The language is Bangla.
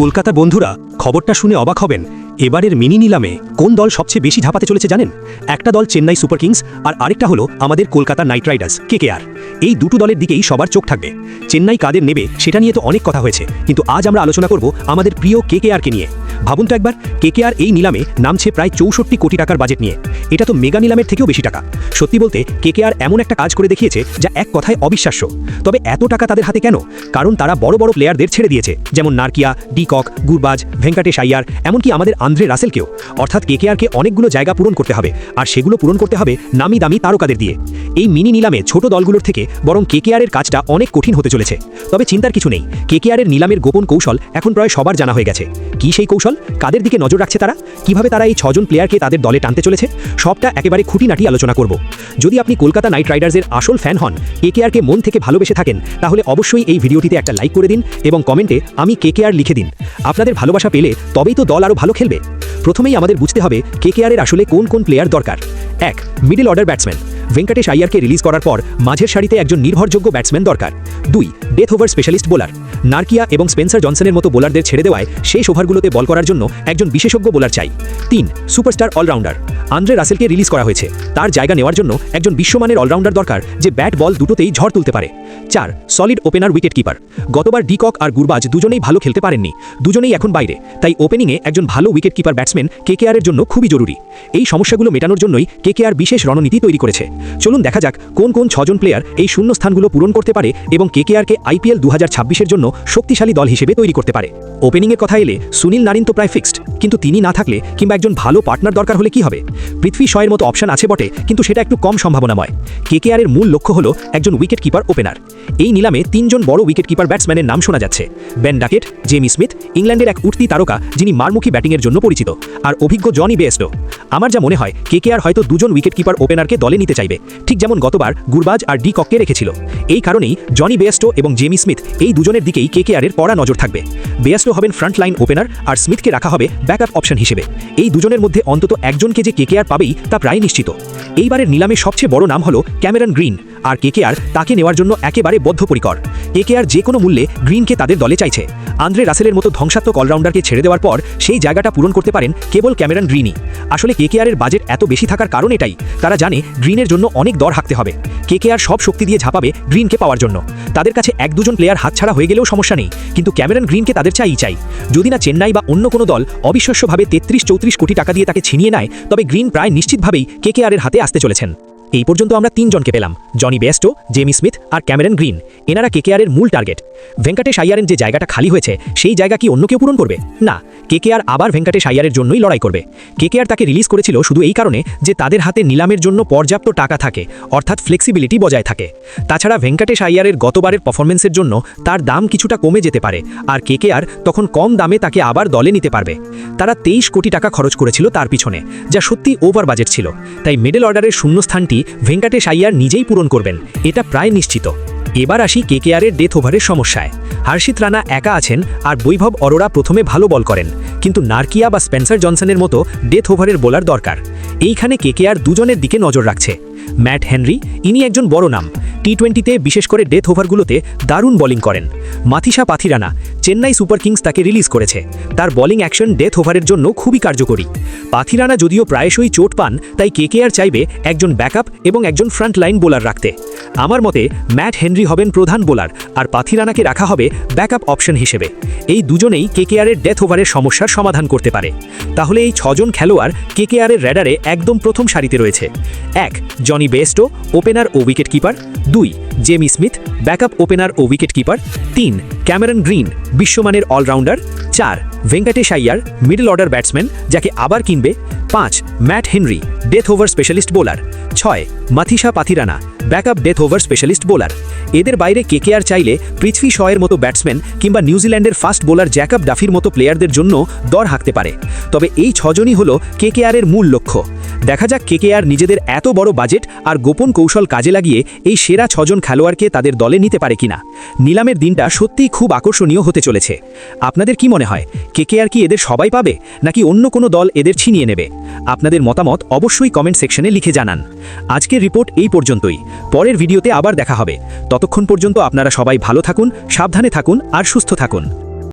কলকাতা বন্ধুরা, খবরটা শুনে অবাক হবেন। এবারের মিনি নিলামে কোন দল সবচেয়ে বেশি ঝাঁপাতে চলেছে জানেন? একটা দল চেন্নাই সুপার কিংস আর আরেকটা হলো আমাদের কলকাতা নাইট রাইডার্স, কেকেআর। এই দুটো দলের দিকেই সবার চোখ থাকবে। চেন্নাই কাদের নেবে সেটা নিয়ে তো অনেক কথা হয়েছে, কিন্তু আজ আমরা আলোচনা করব আমাদের প্রিয় কেকেআরকে নিয়ে। ভাবুন তো একবার, কেকেআর এই নিলামে নামছে প্রায় চৌষট্টি কোটি টাকার বাজেট নিয়ে। এটা তো মেগা নিলামের থেকেও বেশি টাকা। সত্যি বলতে কেকেআর এমন একটা কাজ করে দেখিয়েছে যা এক কথায় অবিশ্বাস্য। তবে এত টাকা তাদের হাতে কেন? কারণ তারা বড় বড় প্লেয়ারদের ছেড়ে দিয়েছে, যেমন Nortje, de Kock, Gurbaz, Venkatesh Iyer, এমনকি আমাদের আন্দ্রে রাসেলকেও। অর্থাৎ কেকেআরকে অনেকগুলো জায়গা পূরণ করতে হবে, আর সেগুলো পূরণ করতে হবে নামি দামি তারকাদের দিয়ে। এই মিনি নিলামে ছোট দলগুলোর থেকে বরং কেকেআরের কাজটা অনেক কঠিন হতে চলেছে। তবে চিন্তার কিছু নেই কেকেআরের নিলামের গোপন কৌশল এখন প্রায় সবার জানা হয়ে গেছে। কি সেই কৌশল? কাদের দিকে নজর রাখছে তারা? কীভাবে তারা এই ছজন প্লেয়ারকে তাদের দলে টানতে চলেছে? সবটা একেবারে খুঁটিনাটি আলোচনা করব। যদি আপনি কলকাতা নাইট রাইডার্সের আসল ফ্যান হন কেকেআরকে মন থেকে ভালোবেসে থাকেন, তাহলে অবশ্যই এই ভিডিওটিতে একটা লাইক করে দিন এবং কমেন্টে আমি কেকেআর লিখে দিন। আপনাদের ভালোবাসা পেলে তবেই তো দল আরও ভালো খেলবে। প্রথমেই আমাদের বুঝতে হবে কেকেআরের আসলে কোন কোন প্লেয়ার দরকার। এক, মিডল অর্ডার ব্যাটসম্যান। ভেঙ্কটেশ আইয়ারকে রিলিজ করার পর মাঝের সারিতে একজন নির্ভরযোগ্য ব্যাটসম্যান দরকার। দুই, death over specialist bowler. Nortje এবং স্পেন্সার জনসনের মতো বোলারদের ছেড়ে দেওয়ায় শেষ ওভারগুলোতে বল করার জন্য একজন বিশেষজ্ঞ বোলার চাই। তিন, সুপারস্টার অলরাউন্ডার। আন্দ্রে রাসেলকে রিলিজ করা হয়েছে। তার জায়গা নেওয়ার জন্য একজন বিশ্বমানের অলরাউন্ডার দরকার যে ব্যাট বল দুটোতেই ঝড় তুলতে পারে। চার, সলিড ওপেনার উইকেট কিপার গতবার ডিকক আর গুরবাজ দুজনেই ভালো খেলতে পারেননি। দুজনেই এখন বাইরে। তাই ওপেনিংয়ে একজন ভালো উইকেট কিপার ব্যাটসম্যান কেকেআরের জন্য খুবই জরুরি। এই সমস্যাগুলো মেটানোর জন্যই কেকেআর বিশেষ রণনীতি তৈরি করেছে। চলুন দেখা যাক কোন কোন ছজন প্লেয়ার এই শূন্য স্থানগুলো পূরণ করতে পারে এবং কেকেআরকে আইপিএল দু হাজার জন্য শক্তিশালী দল হিসেবে তৈরি করতে পারে। ওপেনিংয়ের কথা এলে সুনীল নারিন তো প্রায় ফিক্সড, কিন্তু তিনি না থাকলে কিংবা একজন ভালো পার্টনার দরকার হলে কি হবে? পৃথ্বী শয়ের মতো অপশন আছে বটে, কিন্তু সেটা একটু কম সম্ভাবনাময়। কেকেআরের মূল লক্ষ্য হলো একজন উইকেট কিপার ওপেনার। এই নিলামে তিনজন বড় উইকেট কিপার ব্যাটসম্যানের নাম শোনা যাচ্ছে। বেন ডাকেট, জেমি স্মিথ, ইংল্যান্ডের এক উঠতি তারকা যিনি মারমুখী ব্যাটিংয়ের জন্য পরিচিত, আর অভিজ্ঞ জনি বেস্টো আমার যা মনে হয় কে কে আর হয়তো দুজন উইকেট কিপার ওপেনারকে দলে নিতে চাইবে। ঠিক যেমন গতবার গুরবাজ আর ডি কককে রেখেছিল। এই কারণেই জনি বেস্টো এবং জেমি স্মিথ এই দুজনের দিকেই কেকেআরের কড়া নজর থাকবে। বেয়াস্টো হবেন ফ্রন্ট লাইন ওপেনার আর স্মিথকে রাখা হবে ব্যাকআপ অপশন হিসেবে। এই দুজনের মধ্যে অন্তত একজনকে যে কে কে আর পাবেই তা প্রায় নিশ্চিত। এইবারের নিলামে সবচেয়ে বড় নাম হলো ক্যামেরন গ্রিন, আর কে কে আর তাকে নেওয়ার জন্য একেবারে বদ্ধপরিকর। কেকেআর যে কোনো মূল্যে গ্রিনকে তাদের দলে চাইছে। আন্দ্রে রাসেলের মতো ধ্বংসাত্মক অলরাউন্ডারকে ছেড়ে দেওয়ার পর সেই জায়গাটা পূরণ করতে পারেন কেবল ক্যামেরন গ্রিনই আসলে কেকেআরের বাজেট এত বেশি থাকার কারণ এটাই। তারা জানে গ্রিনের জন্য অনেক দর হাঁকতে হবে। কেকেআর সব শক্তি দিয়ে ঝাঁপাবে গ্রিনকে পাওয়ার জন্য। তাদের কাছে এক দুজন প্লেয়ার হাতছাড়া হয়ে গেলেও সমস্যা নেই। কিন্তু ক্যামেরন গ্রিনকে তাদের চাই চাই। যদি না চেন্নাই বা অন্য কোনো দল অবিশ্বাস্যভাবে তেত্রিশ চৌত্রিশ কোটি টাকা দিয়ে তাকে ছিনিয়ে নেয়, তবে গ্রিন প্রায় নিশ্চিতভাবেই কেকেআরের হাতে আসতে চলেছেন। এই পর্যন্ত আমরা তিনজনকে পেলাম, জনি বেস্টো জেমি স্মিথ আর ক্যামেরন গ্রিন। এনারা কেকেআরের মূল টার্গেট। ভেঙ্কটেশ আইয়ারের যে জায়গাটা খালি হয়েছে, সেই জায়গা কি অন্য কেউ পূরণ করবে? না, কেকেআর আবার ভেঙ্কটেশ আইয়ারের জন্যই লড়াই করবে। কেকেআর তাকে রিলিজ করেছিল শুধু এই কারণে যে তাদের হাতে নিলামের জন্য পর্যাপ্ত টাকা থাকে, অর্থাৎ ফ্লেক্সিবিলিটি বজায় থাকে। তাছাড়া ভেঙ্কটেশ আইয়ারের গতবারের পারফরমেন্সের জন্য তার দাম কিছুটা কমে যেতে পারে, আর কেকেআর তখন কম দামে তাকে আবার দলে নিতে পারবে। তারা তেইশ কোটি টাকা খরচ করেছিল তার পিছনে, যা সত্যি ওভার বাজেট ছিল। তাই মিডল অর্ডারের শূন্যস্থানটি ভেঙ্কটেশ আইয়ার নিজেই পূরণ করবেন, এটা প্রায় নিশ্চিত। এবার আসি কেকেআরের ডেথ ওভারের সমস্যায়। হার্ষিত রানা একা আছেন আর বৈভব অরোরা প্রথমে ভালো বল করেন, কিন্তু নার্কিয়া বা স্পেন্সার জনসনের মতো ডেথ ওভারের বোলার দরকার। এইখানে কেকেআর দুজনের দিকে নজর রাখছে। ম্যাট হেনরি, ইনি একজন বড় নাম টি টোয়েন্টিতে বিশেষ করে ডেথ ওভারগুলোতে দারুণ বোলিং করেন। মাথিসা পাথিরানা চেন্নাই সুপার কিংস তাকে রিলিজ করেছে। তার বোলিং অ্যাকশন ডেথ ওভারের জন্য খুবই কার্যকরী। পাথিরানা যদিও প্রায়শই চোট পান, তাই কেকেআর চাইবে একজন ব্যাকআপ এবং একজন ফ্রন্ট লাইন বোলার রাখতে। আমার মতে, ম্যাট হেনরি হবেন প্রধান বোলার, আর পাথিরানাকে রাখা হবে ব্যাকআপ অপশন হিসেবে। এই দুজনেই কেকেআরের ডেথ ওভারের সমস্যার সমাধান করতে পারে। তাহলে এই ছজন খেলোয়াড় কে কেকেআরের র্যাডারে একদম প্রথম সারিতে রয়েছে। এক, জনি বেস্টো ওপেনার ও উইকেট কিপার দুই জেমি স্মিথ ব্যাকআপ ওপেনার ও উইকেট কিপার তিন ক্যামেরন গ্রিন বিশ্বমানের অলরাউন্ডার চার Venkatesh Iyer middle order batsman যাকে আবার কিনবে। পাঁচ Matt Henry death over specialist bowler ছয়, Matheesha Pathirana backup death over specialist bowler এদের বাইরে কেকেআর চাইলে পৃথ্বী শয়ের মতো ব্যাটসম্যান কিংবা নিউজিল্যান্ডের ফাস্ট বোলার জ্যাকআপ ডাফির মতো প্লেয়ারদের জন্য দর হাঁকতে পারে। তবে এই ছজনই হল কেকেআরের মূল লক্ষ্য। দেখা যাক কেকেআর নিজেদের এত বড় বাজেট আর গোপন কৌশল কাজে লাগিয়ে এই সেরা ছজন খেলোয়াড়কে তাদের দলে নিতে পারে কিনা। নিলামের দিনটা সত্যিই খুব আকর্ষণীয় হতে চলেছে। আপনাদের কি মনে হয় কেকেআর কি এদের সবাই পাবে, নাকি অন্য কোনো দল এদের ছিনিয়ে নেবে? আপনাদের মতামত অবশ্যই কমেন্ট সেকশনে লিখে জানান। আজকের রিপোর্ট এই পর্যন্তই। পরের ভিডিওতে আবার দেখা হবে। ততক্ষণ পর্যন্ত আপনারা সবাই ভালো থাকুন, সাবধানে থাকুন আর সুস্থ থাকুন।